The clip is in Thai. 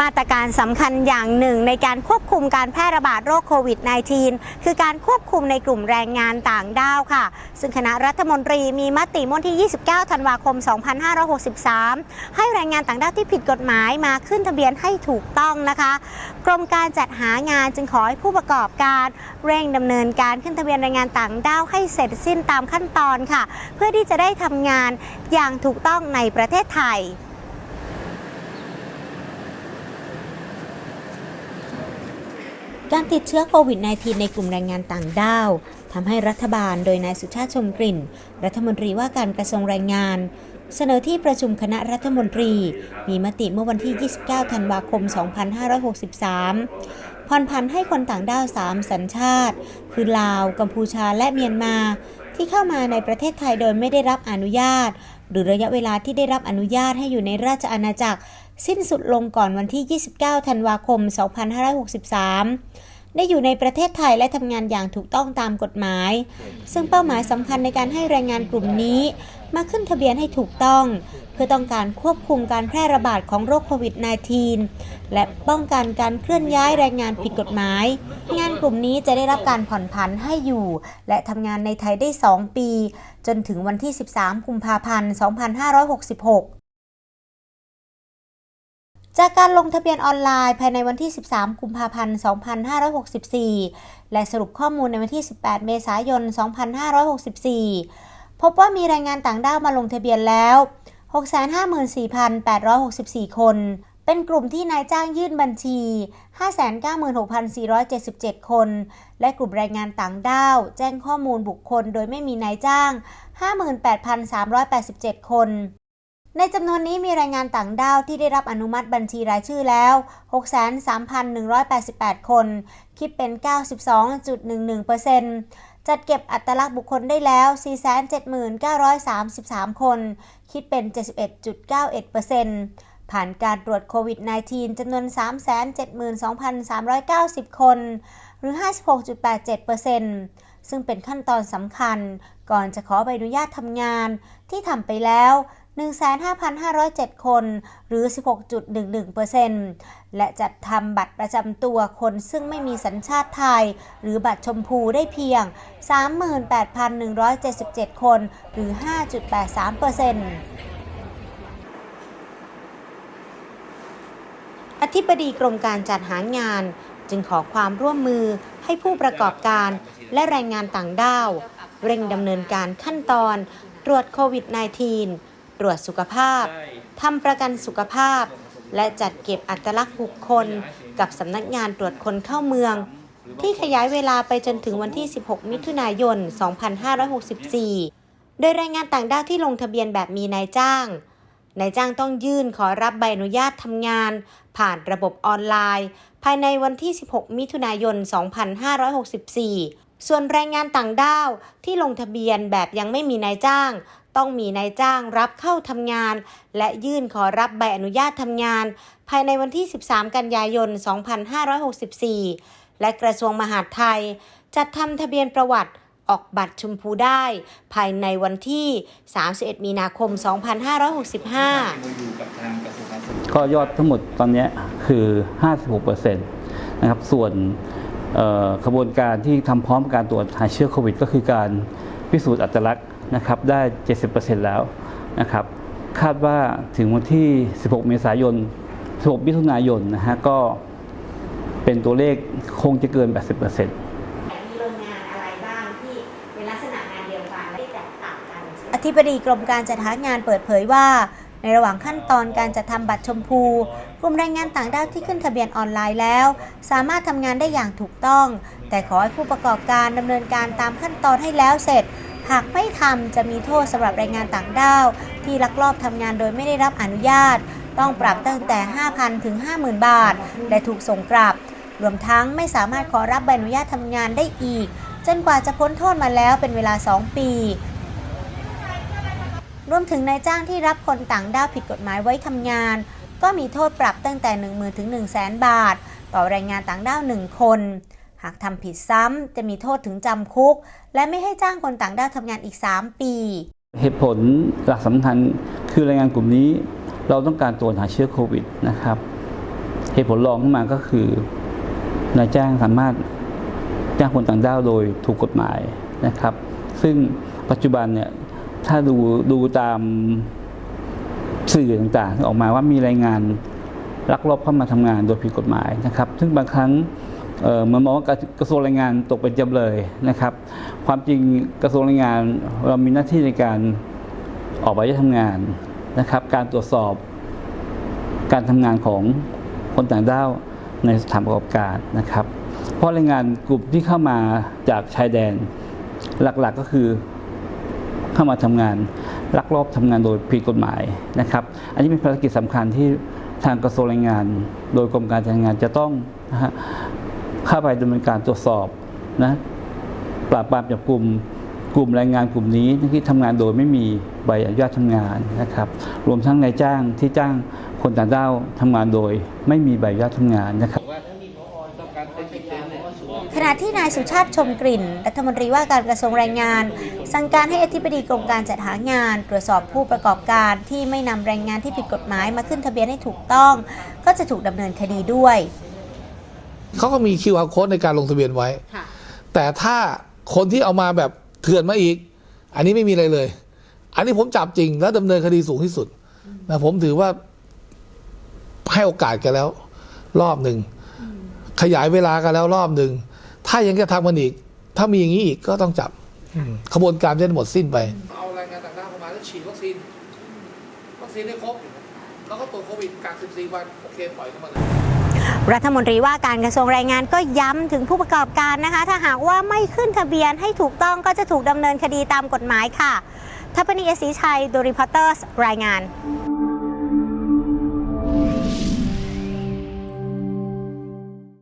มาตรการสำคัญอย่างหนึ่งในการควบคุมการแพร่ระบาดโรคโควิด -19 คือการควบคุมในกลุ่มแรงงานต่างด้าวค่ะ ซึ่งคณะรัฐมนตรีมีมติเมื่อวันที่ 29 ธันวาคม 2563 ให้แรงงานต่างด้าวที่ผิดกฎหมายมาขึ้นทะเบียนให้ถูกต้องนะคะ กรมการจัดหางานจึงขอให้ผู้ประกอบการเร่งดำเนินการขึ้นทะเบียนแรงงานต่างด้าวให้เสร็จสิ้นตามขั้นตอนค่ะ เพื่อที่จะได้ทำงานอย่างถูกต้องในประเทศไทย การติดเชื้อโควิด -19 ในกลุ่มแรงงานต่างด้าวทำให้รัฐบาลโดยนายสุชาติชมกลิ่น รัฐมนตรีว่าการกระทรวงแรงงาน เสนอที่ประชุมคณะรัฐมนตรี มีมติเมื่อวันที่ 29 ธันวาคม 2563 ผ่อนผันให้คนต่างด้าว 3 สัญชาติ คือลาว กัมพูชาและเมียนมา ที่เข้ามาในประเทศไทยโดยไม่ได้รับอนุญาต หรือระยะเวลาที่ได้รับอนุญาตให้อยู่ในราชอาณาจักร สิ้นสุดลงก่อนวันที่ 29 ธันวาคม 2563 ได้อยู่ในประเทศไทยและทำงานอย่างถูกต้องตามกฎหมาย ซึ่งเป้าหมายสำคัญในการให้แรงงานกลุ่มนี้ มาขึ้นทะเบียนให้ถูกต้อง เพื่อต้องการควบคุมการแพร่ระบาดของโรคโควิด -19 และป้องกันการเคลื่อนย้ายแรงงานผิดกฎหมาย งานกลุ่มนี้จะได้รับการผ่อนผันให้อยู่ และทำงานในไทยได้ 2 ปี จนถึงวันที่ 13 กุมภาพันธ์ 2566 จากการลงทะเบียนออนไลน์ภายในวันที่ 13 กุมภาพันธ์ 2564 และสรุปข้อมูลในวันที่ 18 เมษายน 2564 พบว่ามีแรงงานต่างด้าวมาลงทะเบียนแล้ว 654,864 คน เป็นกลุ่มที่นายจ้างยื่นบัญชี 596,477 คน และกลุ่มแรงงานต่างด้าว แจ้งข้อมูลบุคคล โดยไม่มีนายจ้าง 58,387 คน ในจำนวนนี้มีแรงงานต่างด้าวที่ได้รับอนุมัติบัญชีรายชื่อแล้ว 63,188 คน คิดเป็น 92.11%จัดเก็บอัตลักษณ์บุคคลได้แล้ว 479,933 คน คิดเป็น 71.91%ผ่านการตรวจโควิด -19 จำนวน 372,390 คน หรือ 56.87%ซึ่งเป็นขั้นตอนสำคัญ ก่อนจะขอใบอนุญาตทำงานที่ทำไปแล้ว 15,507 คน หรือ 16.11%และจัดทำบัตรประจำตัวคนซึ่งไม่มีสัญชาติไทย หรือบัตรชมพูได้เพียง 38,177 คน หรือ 5.83%อธิบดีกรมการจัดหางาน จึงขอความร่วมมือให้ผู้ประกอบการและแรงงานต่างด้าว เร่งดำเนินการขั้นตอน ตรวจโควิด -19 ตรวจสุขภาพทำประกันสุขภาพ และจัดเก็บอัตลักษณ์บุคคล กับสำนักงานตรวจคนเข้าเมือง ที่ขยายเวลาไปจนถึงวันที่ 16 มิถุนายน 2564 โดยแรงงานต่างด้าวที่ลงทะเบียนแบบมีนายจ้างนายจ้างต้องยื่นขอรับใบอนุญาตทำงาน ผ่านระบบออนไลน์ ภายในวันที่ 16 มิถุนายน 2564 ส่วนแรงงานต่างด้าวที่ลงทะเบียนแบบยังไม่มีนายจ้าง ต้องมีนายจ้างรับเข้าทำงาน และยื่นขอรับใบอนุญาตทำงาน ภายในวันที่ 13 กันยายน 2564 และกระทรวงมหาดไทย จัดทำทะเบียนประวัติออกบัตรชมพูได้ ภายในวันที่ 31 มีนาคม 2565 ก็ยอดทั้งหมดตอนนี้คือ 56%นะครับส่วนขบวนการที่ทำพร้อมการตรวจหาเชื้อโควิด ก็คือการพิสูจน์อัตลักษณ์ นะครับได้ 70%แล้วนะครับคาดว่าถึงวันที่ 16 เมษายน 16 มิถุนายนนะฮะก็เป็นตัวเลขคงจะเกิน 80%มีโรงงานอะไรบ้างที่เป็นลักษณะงานเดียวกันและแตกต่างกันอธิบดีกรมการจัดหางานเปิดเผยว่า ในระหว่างขั้นตอนการจัดทำบัตรชมพูกลุ่มแรงงานต่างด้าวที่ขึ้นทะเบียนออนไลน์แล้ว สามารถทำงานได้อย่างถูกต้อง แต่ขอให้ผู้ประกอบการดำเนินการตามขั้นตอนให้แล้วเสร็จ หากไม่ทำจะมีโทษสำหรับแรงงานต่างด้าว ที่ลักลอบทำงานโดยไม่ได้รับอนุญาต ต้องปรับตั้งแต่ 5,000 ถึง 50,000 บาท และถูกส่งกลับ รวมทั้งไม่สามารถขอรับใบอนุญาตทำงานได้อีก จนกว่าจะพ้นโทษมาแล้วเป็นเวลา 2 ปี รวมถึงนายจ้างที่รับคนต่างด้าวผิดกฎหมายไว้ทำงาน ก็มีโทษปรับตั้งแต่ 10,000 ถึง 100,000 บาท ต่อแรงงานต่างด้าว 1 คน หากทำผิดซ้ำจะมีโทษถึงจำคุก และไม่ให้จ้างคนต่างด้าวทำงานอีก 3 ปี เหตุผลหลักสำคัญคือแรงงานกลุ่มนี้ เราต้องการตรวจหาเชื้อโควิดนะครับ เหตุผลรองขึ้นมาก็คือนายจ้างสามารถจ้างคนต่างด้าวโดยถูกกฎหมายนะครับ ซึ่งปัจจุบันเนี่ยถ้าดูดูตามสื่อต่างๆ ออกมาว่ามีรายงานลักลอบเข้ามาทำงานโดยผิดกฎหมายนะครับ ซึ่งบางครั้ง มันมองว่ากระทรวงแรงงานตกเป็นจำเลยนะครับ ความจริงกระทรวงแรงงานเรามีหน้าที่ในการออกใบอนุญาตทำงานนะครับ การตรวจสอบการทำงานของคนต่างด้าวในสถานประกอบการนะครับ เพราะแรงงานกลุ่มที่เข้ามาจากชายแดนหลักๆก็คือเข้ามาทำงานลักลอบทำงานโดยผิดกฎหมายนะครับ อันนี้เป็นภารกิจสำคัญที่ทางกระทรวงแรงงาน โดยกรมการจัดงานจะต้องนะฮะ เข้าไปดำเนินการตรวจสอบนะปราบปรามจับกลุ่มกลุ่มแรงงานกลุ่มนี้ที่ทำงานโดยไม่มีใบอนุญาตทำงานนะครับ รวมทั้งนายจ้างที่จ้างคนต่างด้าวทำงานโดยไม่มีใบอนุญาตทำงานนะครับขณะที่นายสุชาติชมกลิ่น รัฐมนตรีว่าการกระทรวงแรงงาน สั่งการให้อธิบดีกรมการจัดหางาน ตรวจสอบผู้ประกอบการที่ไม่นำแรงงานที่ผิดกฎหมายมาขึ้นทะเบียนให้ถูกต้อง ก็จะถูกดำเนินคดีด้วย เขาก็มี QR code ในการลงทะเบียนไว้แต่ถ้าคนที่เอามาแบบเถื่อนมาอีก อันนี้ไม่มีอะไรเลย อันนี้ผมจับจริงแล้วดำเนินคดีสูงที่สุดนะผมถือว่าให้โอกาสกันแล้ว รอบหนึ่ง ขยายเวลากันแล้วรอบหนึ่ง ถ้ายังจะทำกันอีก ถ้ามีอย่างนี้อีกก็ต้องจับอืมขบวนการจะได้หมดสิ้นไป เอาแรงงานต่างด้าวเข้ามาแล้วฉีดวัคซีน วัคซีนให้ครบ แล้วก็ตรวจโควิดกัก14 วัน โอเค ปล่อยเข้ามาเลย รัฐมนตรีว่าการกระทรวงแรงงานก็ย้ำถึงผู้ประกอบการนะคะ ถ้าหากว่าไม่ขึ้นทะเบียนให้ถูกต้องก็จะถูกดำเนินคดีตามกฎหมายค่ะทัพนีเอสีชัยดูริพอร์เตอร์รายงาน